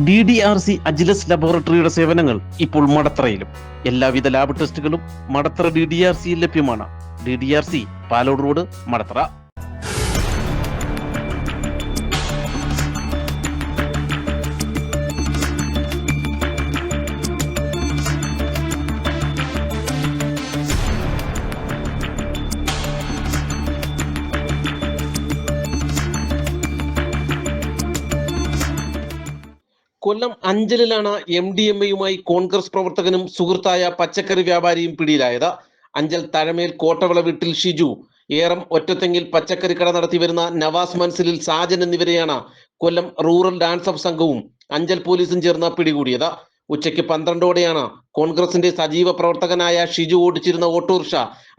D D R C Agilus ലബോറട്ടറിയുടെ സേവനങ്ങൾ ഇപ്പോൾ മടത്തറയിലും. എല്ലാവിധ ലാബ് ടെസ്റ്റുകളും മടത്തറ ഡി ഡി ആർ സിയിൽ ലഭ്യമാണ്. D D R C Palode road Madathara. Kollam അഞ്ചലിലാണ് M D M എയുമായി കോൺഗ്രസ് പ്രവർത്തകനും സുഹൃത്തായ പച്ചക്കറി വ്യാപാരിയും പിടിയിലായത്. അഞ്ചൽ തഴമേൽ കോട്ടവിള വീട്ടിൽ ഷിജു. ഏറം ഒറ്റത്തെങ്ങിൽ പച്ചക്കറി കട നടത്തി വരുന്ന നവാസ് മൻസിലിൽ സാജൻ എന്നിവരെയാണ് കൊല്ലം റൂറൽ ഡാൻസ് ഓഫ് സംഘവും അഞ്ചൽ പോലീസും ചേർന്ന് പിടികൂടിയത്. ഉച്ചയ്ക്ക് പന്ത്രണ്ടോടെയാണ് കോൺഗ്രസിന്റെ സജീവ പ്രവർത്തകനായ ഷിജു ഓടിച്ചിരുന്ന ഓട്ടോറിക്ഷ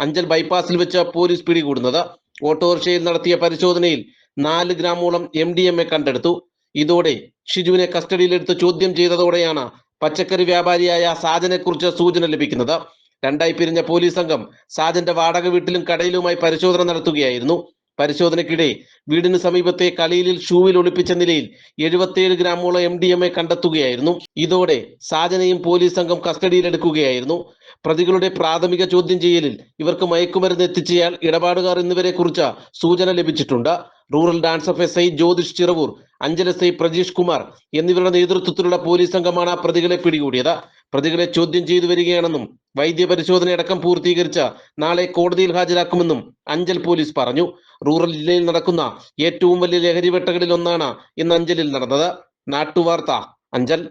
അഞ്ചൽ ബൈപ്പാസിൽ വെച്ച് പോലീസ് പിടികൂടുന്നത്. ഓട്ടോറിക്ഷയിൽ നടത്തിയ പരിശോധനയിൽ നാല് ഗ്രാമോളം എം ഡി എം എ കണ്ടെടുത്തു. ഇതോടെ ഷിജുവിനെ കസ്റ്റഡിയിലെടുത്ത് ചോദ്യം ചെയ്തതോടെയാണ് പച്ചക്കറി വ്യാപാരിയായ സാജനെ കുറിച്ച് സൂചന ലഭിക്കുന്നത്. രണ്ടായി പിരിഞ്ഞ പോലീസ് സംഘം സാജന്റെ വാടക വീട്ടിലും കടയിലുമായി പരിശോധന നടത്തുകയായിരുന്നു. പരിശോധനയ്ക്കിടെ വീടിന് സമീപത്തെ കളിയിലിൽ ഷൂവിൽ ഒളിപ്പിച്ച നിലയിൽ എഴുപത്തിയേഴ് ഗ്രാമോളം എം ഡി എം എ കണ്ടെത്തുകയായിരുന്നു. ഇതോടെ സാജനെയും പോലീസ് സംഘം കസ്റ്റഡിയിലെടുക്കുകയായിരുന്നു. പ്രതികളുടെ പ്രാഥമിക ചോദ്യം ചെയ്യലിൽ ഇവർക്ക് മയക്കുമരുന്ന് എത്തിച്ചയാൾ ഇടപാടുകാർ എന്നിവരെ കുറിച്ച് സൂചന ലഭിച്ചിട്ടുണ്ട്. Rural DANSAF S I Jyothish Chiravoor Anchal S I Prajeesh Kumar എന്നിവരുടെ നേതൃത്വത്തിലുള്ള പോലീസ് സംഘമാണ് പ്രതികളെ പിടികൂടിയത്. പ്രതികളെ ചോദ്യം ചെയ്തു വരികയാണെന്നും വൈദ്യ പരിശോധനയടക്കം പൂർത്തീകരിച്ച നാളെ കോടതിയിൽ ഹാജരാക്കുമെന്നും അഞ്ചൽ പോലീസ് പറഞ്ഞു. റൂറൽ ജില്ലയിൽ നടക്കുന്ന ഏറ്റവും വലിയ ലഹരിവേട്ടകളിൽ ഒന്നാണ് ഇന്ന് അഞ്ചലിൽ നടന്നത്. നാട്ടുവാർത്ത അഞ്ചൽ.